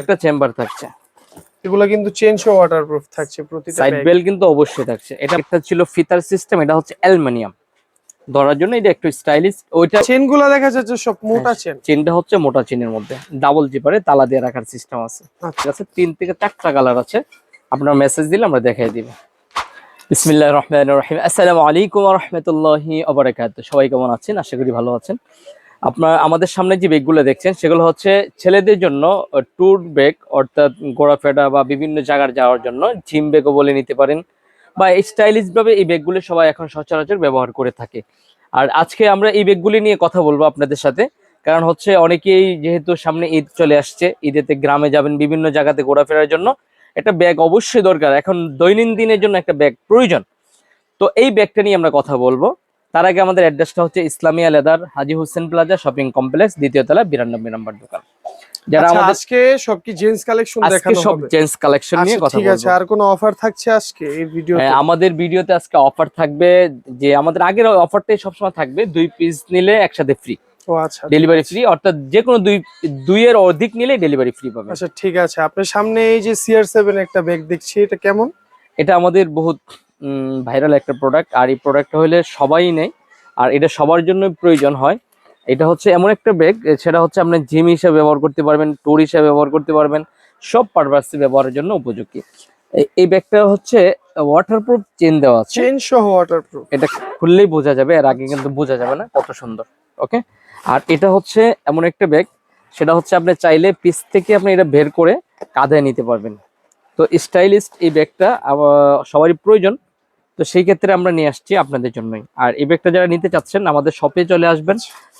একটা চেম্বার থাকছে। এগুলো কিন্তু চেঞ্জ ওয়াটারপ্রুফ থাকছে প্রতিটা সাইড বেল কিন্তু অবশ্যই থাকছে। এটা একটা ছিল ফিতার সিস্টেম এটা হচ্ছে অ্যালুমিনিয়াম ধরার জন্য এটা একটু স্টাইলিশ ওইটা চেনগুলো দেখা যাচ্ছে সব মোটা চেন চেনটা হচ্ছে মোটা চেনের মধ্যে। ডাবল জিপারে তালা দিয়ে রাখার সিস্টেম আছে। আচ্ছা। ঠিক আছে তিন থেকে চারটা কালার আছে। আপনার মেসেজ দিলে আমরা দেখাই দিব। বিসমিল্লাহ রহমান রহিম। আসসালামু আলাইকুম রহমতুল্লাহি অবরাকাত সবাই কেমন আছেন? আশা করি ভালো আছেন। আপনার আমাদের সামনে যে ব্যাগগুলো দেখছেন, সেগুলো হচ্ছে ছেলেদের জন্য ট্যুর ব্যাগ অর্থাৎ ঘোরাফেরা বা বিভিন্ন জায়গার যাওয়ার জন্য জিম ব্যাগও বলে নিতে পারেন বা স্টাইলিশ ভাবে এই ব্যাগগুলো সবাই এখন সচরাচর ব্যবহার করে থাকে। আর আজকে আমরা এই ব্যাগগুলি নিয়ে কথা বলব আপনাদের সাথে, কারণ হচ্ছে অনেকেই যেহেতু সামনে ঈদ চলে আসছে, ঈদেতে গ্রামে যাবেন, বিভিন্ন জায়গাতে ঘোরাফেরার জন্য একটা ব্যাগ অবশ্যই দরকার। এখন দৈনন্দিনের জন্য একটা ব্যাগ প্রয়োজন। তো এই ব্যাগটা নিয়ে আমরা কথা বলব। তার আগে আমাদের অ্যাড্রেসটা হচ্ছে Islamia leather Haji Hussain plaza shopping complex দ্বিতীয় তলা বিরানব্বই নম্বর দোকান। যারা আচ্ছা, আমাদের আজকে সব কি জেন্টস কালেকশন সব জেন্টস কালেকশন নিয়ে আচ্ছা কথা ঠিক আছে আর কোনো অফার থাকছে আজকে এই ভিডিওতে হ্যাঁ, আমাদের ভিডিওতে আজকে অফার থাকবে যে আমাদের আগের অফারটাই সবসময় থাকবে দুই পিস নিলে একসাথে ফ্রি ও আচ্ছা ডেলিভারি ফ্রি অর্থাৎ যে কোনো দুই দুইয়ের অধিক নিলে ডেলিভারি ফ্রি পাবে আচ্ছা ঠিক আছে। আপনার সামনে এই যে সিআর সেভেন একটা ব্যাগ দেখছি এটা কেমন? এটা আমাদের বহুত ভাইরাল একটা প্রোডাক্ট আর এই প্রোডাক্টটা হলে সবাই নেয় আর এটা সবার জন্য প্রয়োজন হয়। এটা হচ্ছে এমন একটা ব্যাগ সেটা হচ্ছে আপনি জিম হিসেবে ব্যবহার করতে পারবেন ট্যুর হিসেবে ব্যবহার করতে পারবেন সব পারপাসে ব্যবহারের জন্য উপযোগী। এই- ব্যাগটা হচ্ছে ওয়াটারপ্রুফ চেন দেওয়া আছে। চেন সহ ওয়াটারপ্রুফ এটা খুললেই বোঝা যাবে এর আগে কিন্তু বোঝা যাবে না কত সুন্দর ওকে আর এটা হচ্ছে এমন একটা ব্যাগ সেটা হচ্ছে আপনি চাইলে পিস থেকে আপনি এটা বের করে কাঁধে নিতে পারবেন। তো স্টাইলিস্ট এই ব্যাগটা সবারই প্রয়োজন তো সেই ক্ষেত্রে আমরা নিয়ে আসছি আপনাদের জন্যই। আর এই ব্যাগটা যারা নিতে চাচ্ছেন আমাদের শপে চলে আসবেন।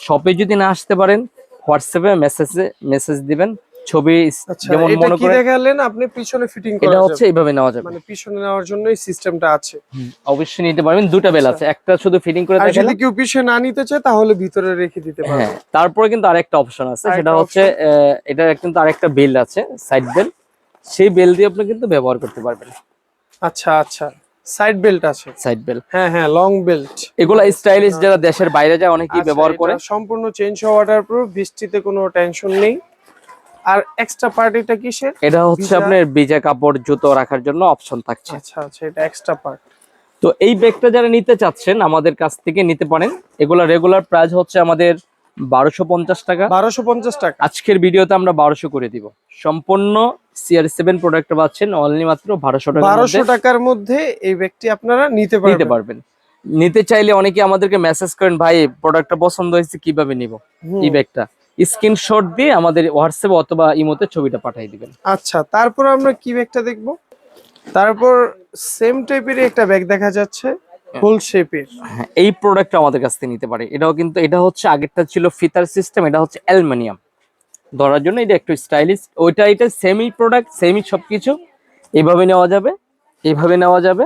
শপে যদি না আসতে পারেন হোয়াটসঅ্যাপে মেসেজে মেসেজ দিবেন। ছবি আচ্ছা যেমন মনে করে দেখালেন? আপনি পিছনে ফিটিং এটা হচ্ছে এইভাবে নেওয়া যাবে। মানে পিছনে নেওয়ার জন্যই সিস্টেমটা আছে। অবশ্যই নিতে পারবেন। দুটা বেল আছে। একটা শুধু ফিটিং করে আর দেখালাম। যদি কেউ পিছনে না নিতে চায় তাহলে ভিতরে রেখে দিতে পারবে হ্যাঁ তারপরে কিন্তু আরেকটা অপশন আছে। সেটা হচ্ছে এটা কিন্তু আরেকটা বেল আছে সাইড বেল সেই বেল দিয়ে আপনি কিন্তু ব্যবহার করতে পারবেন। আচ্ছা আচ্ছা। সাইড বেল্ট আছে। সাইড বেল হ্যাঁ হ্যাঁ লং বেল্ট। এগুলো স্টাইলিশ যারা দেশের বাইরে যায় অনেকেই ব্যবহার করে। সম্পূর্ণ চেঞ্জ ওয়াটারপ্রুফ বৃষ্টিতে কোনো টেনশন নেই। আর এক্সট্রা পার্টিটা কিসের? এটা হচ্ছে আপনার ভিজা কাপড় জুতো রাখার জন্য অপশন থাকছে। আচ্ছা আচ্ছা এটা এক্সট্রা পার্ট তো এই ব্যাগটা যারা নিতে চাচ্ছেন আমাদের কাছ থেকে নিতে পারেন। এগুলো রেগুলার প্রাইস হচ্ছে আমাদের বারোশো পঞ্চাশ টাকা। বারোশো পঞ্চাশ টাকা। আজকের ভিডিওতে আমরা বারোশো করে দিব। সম্পূর্ণ সিআর সেভেন প্রোডাক্ট পাচ্ছেন অনলি মাত্র বারোশো টাকা বারোশো টাকার মধ্যে এই ব্যক্তি আপনারা নিতে নিতে পারবেন। পারবেন নিতে চাইলে অনেকে আমাদেরকে মেসেজ করেন ভাই প্রোডাক্টটা পছন্দ হয়েছে কীভাবে নিব? এই ব্যাগটা স্ক্রিনশট দিয়ে আমাদের হোয়াটসঅ্যাপ অথবা ইমোতে ছবিটা পাঠিয়ে দিবেন। আচ্ছা তারপর আমরা কি ব্যাগটা দেখব? তারপর সেম টাইপের একটা ব্যাগ দেখা যাচ্ছে ফুল শেপের হ্যাঁ এই প্রোডাক্টটা আমাদের কাছ থেকে নিতে পারে। এটাও কিন্তু এটা হচ্ছে আগেরটা ছিল ফিতার সিস্টেম এটা হচ্ছে অ্যালুমিনিয়াম। ধরার জন্য এটা একটু স্টাইলিশ ওইটা এটা সেমি প্রোডাক্ট সেমি সবকিছু। এইভাবে নেওয়া যাবে এইভাবে নেওয়া যাবে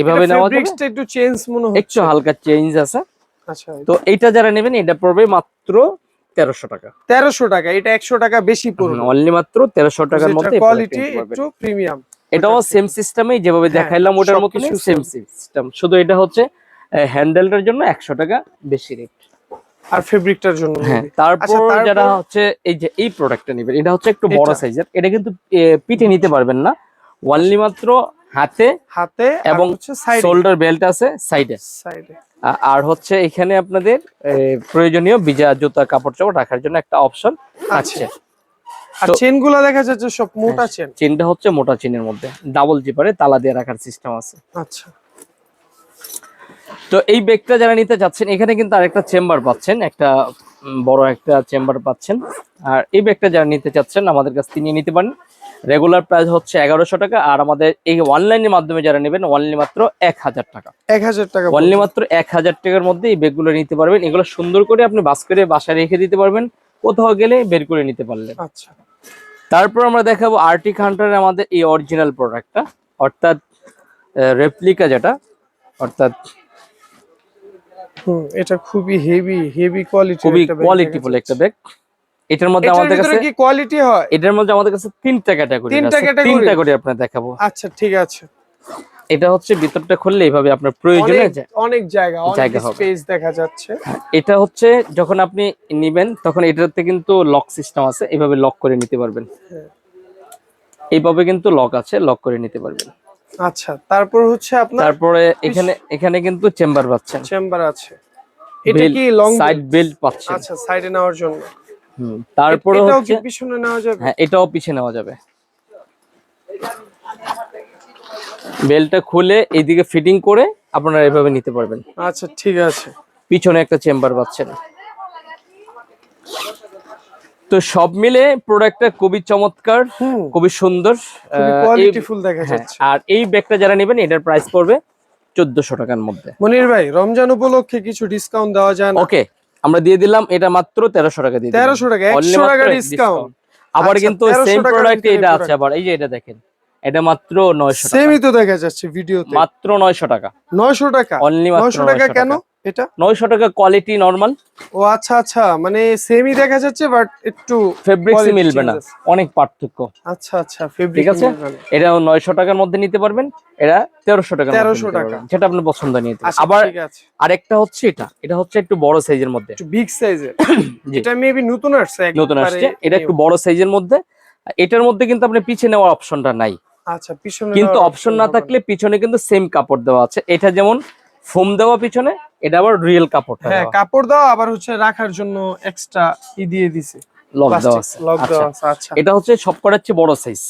এভাবে নেওয়া যাবে। একটু চেঞ্জ মনে একটু হালকা চেঞ্জ আছে। আচ্ছা তো এইটা যারা নেবেন এটা পড়বে মাত্র তেরোশো টাকা। তেরোশো টাকা এটা একশো টাকা বেশি পড়বে। অনলি মাত্র তেরোশো টাকার মধ্যে কোয়ালিটি। একটু প্রিমিয়াম এটাও সেম সিস্টেমে যেভাবে হ্যাঁ, দেখাইলাম ওটার মতো সেম সিস্টেম শুধু এটা হচ্ছে হ্যান্ডেলটার জন্য একশো টাকা বেশি রেট আর ফেব্রিকটার জন্য হ্যাঁ তারপর আচ্ছা, যারা হচ্ছে এই যে এই প্রোডাক্টটা নেবেন এটা হচ্ছে একটু বড় সাইজের এটা কিন্তু পিঠে নিতে পারবেন না। অনলি মাত্র হাতে হাতে এবং শোল্ডার বেল্ট আছে সাইডে সাইডে আর হচ্ছে এখানে আপনাদের প্রয়োজনীয় বিজা জুতা কাপড় চাপড় রাখার জন্য একটা অপশন আছে। আর তো- চেনগুলা দেখা যাচ্ছে সব মোটা চেন চেনটা হচ্ছে মোটা চেনের মধ্যে। ডাবল জিপারে তালা দিয়ে রাখার সিস্টেম আছে। আচ্ছা। তো এই ব্যাগটা যারা নিতে চাচ্ছেন এখানে কিন্তু আরেকটা চেম্বার পাচ্ছেন একটা বড় একটা চেম্বার পাচ্ছেন। আর এই ব্যাগটা যারা নিতে চাচ্ছেন আমাদের কাছ থেকে নিতে পারেন। রেগুলার প্রাইস হচ্ছে এগারোশো টাকা আর আমাদের এই অনলাইনের মাধ্যমে যারা নেবেন অনলি মাত্র এক হাজার টাকা। এক হাজার টাকা অনলি মাত্র এক হাজার টাকার মধ্যে এই ব্যাগগুলো নিতে পারবেন। এগুলো সুন্দর করে আপনি বাস করে বাসায় রেখে দিতে পারবেন। কোথাও গেলে বের করে নিতে পারলেন। আচ্ছা। তারপর আমরা দেখাবো আর্টিক হান্টারের আমাদের এই অরিজিনাল প্রোডাক্টটা অর্থাৎ রেপ্লিকা যেটা অর্থাৎ হুম এটা খুবই হেভি হেভি কোয়ালিটি খুবই কোয়ালিটিফুল একটা ব্যাগ এটার মধ্যে আমাদের কাছে কি কোয়ালিটি হয়? এটার মধ্যে আমাদের কাছে তিনটা ক্যাটাগরি তিনটা category? তিনটা করে আপনার দেখাবো। আচ্ছা ঠিক আছে। এটা হচ্ছে ভিতরটা খুললে এইভাবে আপনার প্রয়োজনে অনেক জায়গা অনেক। স্পেস দেখা যাচ্ছে। এটা হচ্ছে যখন আপনি নিবেন তখন এটাতে কিন্তু লক সিস্টেম আছে। এভাবে লক করে নিতে পারবেন। এইভাবে কিন্তু লক আছে লক করে নিতে পারবেন। আচ্ছা তারপর হচ্ছে আপনার তারপরে এখানে এখানে কিন্তু চেম্বার পাচ্ছেন। চেম্বার আছে। এটা কি লং সাইড বেল্ট পাচ্ছেন। আচ্ছা সাইডে নেওয়ার জন্য। হুম, তারপরে এটাও হচ্ছে পিছনে নেওয়া যাবে? হ্যাঁ এটাও পিছে নেওয়া যাবে। বেলটা খুলে এইদিকে ফিটিং করে আপনারা এভাবে নিতে পারবেন। আচ্ছা ঠিক আছে। পিছনে একটা চেম্বার পাচ্ছেন। তো সব মিলে প্রোডাক্টটা খুবই চমৎকার খুবই সুন্দর। হ্যাঁ, যাচ্ছে। আর এই ব্যাগটা যারা নেবেন এটার প্রাইস পড়বে চোদ্দশো টাকার মধ্যে। মনির ভাই রমজান উপলক্ষে কিছু ডিসকাউন্ট দেওয়া যায় ওকে আমরা দিয়ে দিলাম এটা মাত্র তেরোশো টাকা দিয়ে। তেরোশো টাকা একশো টাকা ডিসকাউন্ট আবার আচ্ছা, কিন্তু সেম প্রোডাক্ট এটা আছে আবার এই যে এটা দেখেন এটা মাত্র নয়শো টাকা। সেমই তো দেখা যাচ্ছে ভিডিওতে। মাত্র নয়শো টাকা। নয়শো টাকা? অনলি মাত্র নয়শো টাকা কেন? এটা? নয়শো টাকা কোয়ালিটি নর্মাল ও আচ্ছা আচ্ছা মানে সেমই দেখা যাচ্ছে বাট একটু ফেব্রিক্স মিলবে না। অনেক পার্থক্য। আচ্ছা আচ্ছা ফেব্রিক ঠিক আছে? এটা নয়শো টাকার মধ্যে নিতে পারবেন এটা তেরোশো টাকা 1300 টাকা। যেটা আপনার পছন্দ নিয়ে আচ্ছা আবার আরেকটা হচ্ছে এটা। এটা হচ্ছে একটু বড় সাইজের মধ্যে। একটু বিগ সাইজের। এটা মেবি নতুন আসছে নতুন আসছে। এটা একটু বড় সাইজের মধ্যে। এটার মধ্যে কিন্তু আপনি পিছে নেওয়ার অপশনটা নাই। আচ্ছা পিছনে কিন্তু অপশন না থাকলে পিছনে কিন্তু সেম কাপড় দেওয়া আছে। এটা যেমন ফোম দেওয়া পিছনে এটা আবার রিয়েল কাপড়টা হ্যাঁ কাপড় দাও আবার হচ্ছে রাখার জন্য এক্সট্রা ই দিয়ে দিছে। লক দেওয়া লক আচ্ছা। দেওয়া আচ্ছা। এটা হচ্ছে সব কটার চেয়ে বড় সাইজ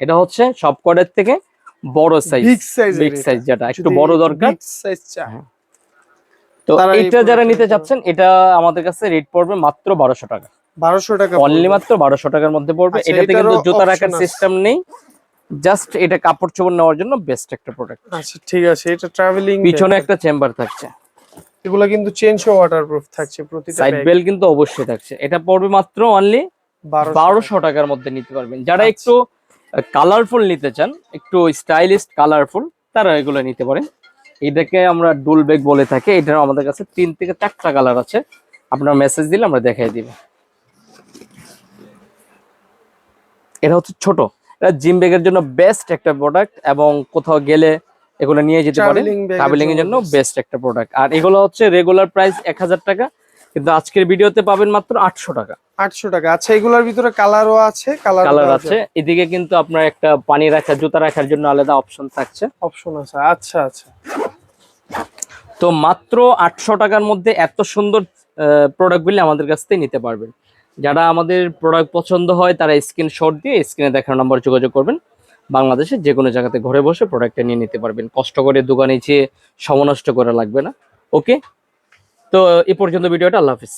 এটা হচ্ছে সব কটার থেকে বড় size big size big size যেটা একটু বড় দরকার। বিগ সাইজ চা হ্যাঁ। তো এটা যারা নিতে চাচ্ছেন এটা আমাদের কাছে রেট পড়বে মাত্র বারোশো টাকা। 1200 টাকা অনলি মাত্র বারোশো টাকার মধ্যে পড়বে। আচ্ছা, এটাতে কিন্তু জুতা রাখার সিস্টেম নেই। জাস্ট এটা কাপড় চোপড় নেওয়ার জন্য বেস্ট একটা প্রোডাক্ট আচ্ছা ঠিক আছে এটা ট্রাভেলিং পিছনে একটা চেম্বার থাকছে। এগুলো কিন্তু চেঞ্জ ওয়াটারপ্রুফ থাকছে প্রতিটা সাইড বেল কিন্তু অবশ্যই থাকছে। এটা পড়বে মাত্র অনলি 1200 বারোশো টাকার মধ্যে নিতে পারবেন। যারা আচ্ছা। একটু কালারফুল নিতে চান একটু স্টাইলিশ কালারফুল তারা এগুলো নিতে পারেন। এটাকে আমরা ডুল ব্যাগ বলে থাকি। এটার আমাদের কাছে তিন থেকে চারটা কালার আছে। আপনার মেসেজ দিলে আমরা দেখাই দিব। এটা হচ্ছে ছোট। জিম ব্যাগের জন্য বেস্ট একটা প্রোডাক্ট এবং কোথাও গেলে এগুলো নিয়ে যেতে পারেন। ট্রাভেলিং এর জন্য বেস্ট একটা প্রোডাক্ট আর এগুলো হচ্ছে রেগুলার প্রাইস এক হাজার টাকা কিন্তু আজকের ভিডিওতে পাবেন মাত্র আটশো টাকা। 800 টাকা। আচ্ছা এগুলোর ভিতরে কালারও আছে কালার কালার আছে। এদিকে কিন্তু আপনার একটা পানি রাখা জুতা রাখার জন্য আলাদা অপশন থাকছে। অপশন আছে। আচ্ছা আচ্ছা। তো মাত্র আটশো টাকার মধ্যে এত সুন্দর প্রোডাক্টগুলি আমাদের কাছ থেকে নিতে পারবেন। যারা আমাদের প্রোডাক্ট পছন্দ হয়, তারা স্ক্রিনশট দিয়ে স্ক্রিনে দেখানো নম্বর যোগাযোগ করবেন। বাংলাদেশের যে কোনো জায়গাতে ঘরে বসে প্রোডাক্টটা নিয়ে নিতে পারবেন। কষ্ট করে দোকানে যেয়ে সমনষ্ট করা লাগবে না। ওকে তো এই পর্যন্ত ভিডিওটা, আল্লাহ হাফিজ।